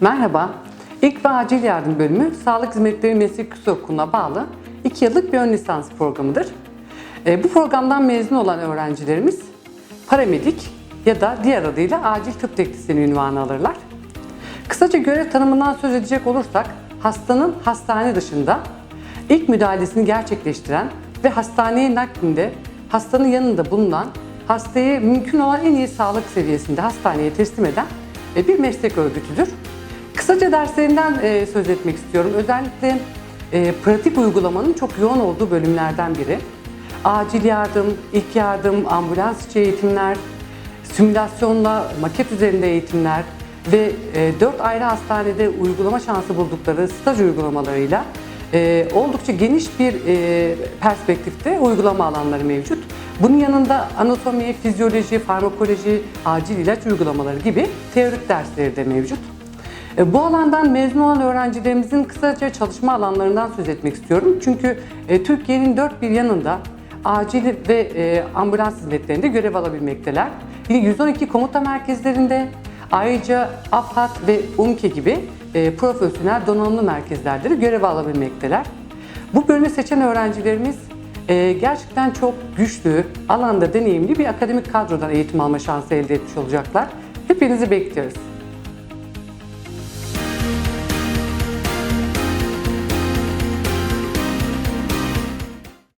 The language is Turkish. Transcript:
Merhaba. İlk ve Acil Yardım Bölümü Sağlık Hizmetleri Meslek Yüksek Okulu'na bağlı 2 yıllık bir ön lisans programıdır. E, Bu programdan mezun olan öğrencilerimiz paramedik ya da diğer adıyla acil tıp teknisyeni ünvanı alırlar. Kısaca görev tanımından söz edecek olursak, hastanın hastane dışında ilk müdahalesini gerçekleştiren ve hastaneye naklinde hastanın yanında bulunan, hastayı mümkün olan en iyi sağlık seviyesinde hastaneye teslim eden e, bir meslek örgütüdür. Kısaca derslerinden e, söz etmek istiyorum. Özellikle e, pratik uygulamanın çok yoğun olduğu bölümlerden biri. Acil yardım, ilk yardım, ambulans içi eğitimler, simülasyonla maket üzerinde eğitimler ve e, 4 ayrı hastanede uygulama şansı buldukları staj uygulamalarıyla e, oldukça geniş bir perspektifte uygulama alanları mevcut. Bunun yanında anatomi, fizyoloji, farmakoloji, acil ilaç uygulamaları gibi teorik dersleri de mevcut. E, Bu alandan mezun olan öğrencilerimizin kısaca çalışma alanlarından söz etmek istiyorum. Çünkü e, Türkiye'nin dört bir yanında acil ve e, ambulans hizmetlerinde görev alabilmekteler. Yine 112 komuta merkezlerinde ayrıca AFAD ve UMKE gibi profesyonel donanımlı merkezlerde de görev alabilmekteler. Bu bölümü seçen öğrencilerimiz gerçekten çok güçlü, alanda deneyimli bir akademik kadrodan eğitim alma şansı elde etmiş olacaklar. Hepinizi bekliyoruz.